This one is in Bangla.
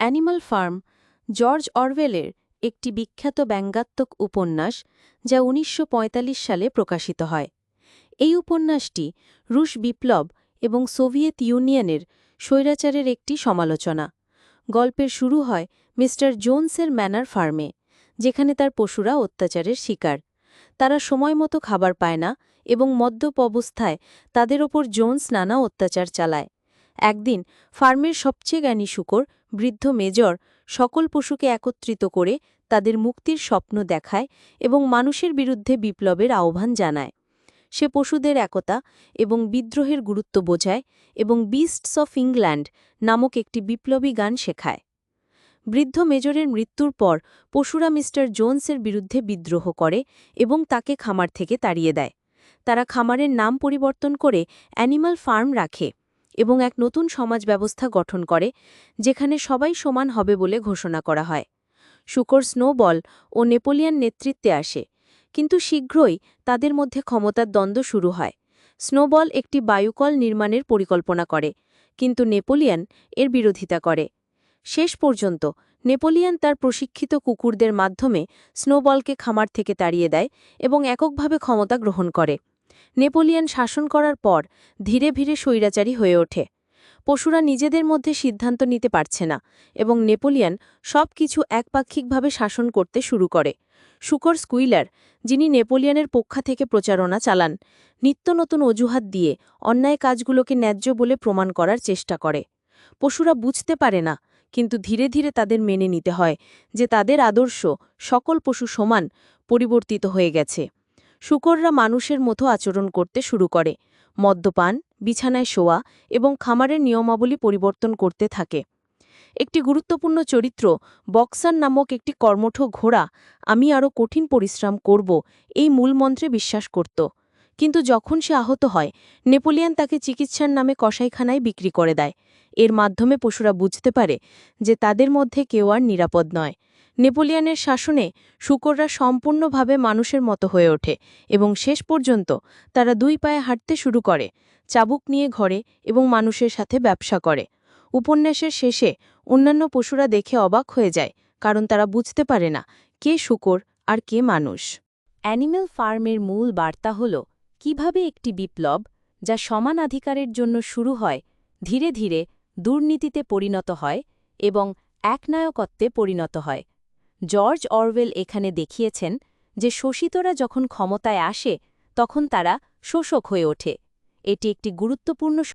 অ্যানিমাল ফার্ম, জর্জ অরওয়েলের একটি বিখ্যাত ব্যঙ্গাত্মক উপন্যাস যা উনিশশো পঁয়তাল্লিশ সালে প্রকাশিত হয়। এই উপন্যাসটি রুশ বিপ্লব এবং সোভিয়েত ইউনিয়নের স্বৈরাচারের একটি সমালোচনা। গল্পের শুরু হয় মিস্টার জোনসের ম্যানার ফার্মে, যেখানে তার পশুরা অত্যাচারের শিকার। তারা সময়মতো খাবার পায় না এবং মদ্যপ অবস্থায় তাদের ওপর জোনস নানা অত্যাচার চালায়। একদিন ফার্মের সবচেয়ে জ্ঞানী শুকর, বৃদ্ধ মেজর সকল পশুকে একত্রিত করে তাদের মুক্তির স্বপ্ন দেখায় এবং মানুষের বিরুদ্ধে বিপ্লবের আহ্বান জানায়। সে পশুদের একতা এবং বিদ্রোহের গুরুত্ব বোঝায় এবং বিস্টস অফ ইংল্যান্ড নামক একটি বিপ্লবী গান শেখায়। বৃদ্ধ মেজরের মৃত্যুর পর পশুরা মিস্টার জোন্সের বিরুদ্ধে বিদ্রোহ করে এবং তাকে খামার থেকে তাড়িয়ে দেয়। তারা খামারের নাম পরিবর্তন করে অ্যানিমাল ফার্ম রাখে। এবং এক নতুন সমাজ ব্যবস্থা গঠন করে, যেখানে সবাই সমান হবে বলে ঘোষণা করা হয়। শুকর স্নোবল ও নেপোলিয়ান নেতৃত্বে আসে, কিন্তু শীঘ্রই তাদের মধ্যে ক্ষমতার দ্বন্দ্ব শুরু হয়। স্নোবল একটি বায়ুকল নির্মাণের পরিকল্পনা করে, কিন্তু নেপোলিয়ান এর বিরোধিতা করে। শেষ পর্যন্ত, নেপোলিয়ান তার প্রশিক্ষিত কুকুরদের মাধ্যমে স্নোবলকে খামার থেকে তাড়িয়ে দেয় এবং এককভাবে ক্ষমতা গ্রহণ করে। নেপোলিয়ান শাসন করার পর ধীরে ধীরে স্বৈরাচারী হয়ে ওঠে। পশুরা নিজেদের মধ্যে সিদ্ধান্ত নিতে পারছে না এবং নেপোলিয়ান সব কিছু একপাক্ষিকভাবে শাসন করতে শুরু করে। শুকর স্কুইলার, যিনি নেপোলিয়ানের পক্ষ থেকে প্রচারণা চালান, নিত্য নতুন অজুহাত দিয়ে অন্যায় কাজগুলোকে ন্যায্য বলে প্রমাণ করার চেষ্টা করে। পশুরা বুঝতে পারে না, কিন্তু ধীরে ধীরে তাদের মেনে নিতে হয় যে তাদের আদর্শ সকল পশু সমান পরিবর্তিত হয়ে গেছে। শুকররা মানুষের মতো আচরণ করতে শুরু করে। মদ্যপান, বিছানায় শোয়া এবং খামারের নিয়মাবলী পরিবর্তন করতে থাকে। একটি গুরুত্বপূর্ণ চরিত্র, বক্সার নামক একটি কর্মঠ ঘোড়া, আমি আরও কঠিন পরিশ্রম করব, এই মূলমন্ত্রে বিশ্বাস করত। কিন্তু যখন সে আহত হয়, নেপোলিয়ান তাকে চিকিৎসার নামে কসাইখানায় বিক্রি করে দেয়। এর মাধ্যমে পশুরা বুঝতে পারে যে তাদের মধ্যে কেউ আর নিরাপদ নয়। নেপোলিয়ানের শাসনে শুকররা সম্পূর্ণভাবে মানুষের মতো হয়ে ওঠে এবং শেষ পর্যন্ত তারা দুই পায়ে হাঁটতে শুরু করে, চাবুক নিয়ে ঘরে এবং মানুষের সাথে ব্যবসা করে। উপন্যাসের শেষে অন্যান্য পশুরা দেখে অবাক হয়ে যায়, কারণ তারা বুঝতে পারে না কে শুকর আর কে মানুষ। অ্যানিম্যাল ফার্মের মূল বার্তা হল, কীভাবে একটি বিপ্লব, যা সমান অধিকারের জন্য শুরু হয়, ধীরে ধীরে দুর্নীতিতে পরিণত হয় এবং একনায়কত্বে পরিণত হয়। জর্জ অরওয়েল এখানে দেখিয়েছেন যে শোষিতরা যখন ক্ষমতায় আসে, তখন তারা শোষক হয়ে ওঠে। এটি একটি গুরুত্বপূর্ণ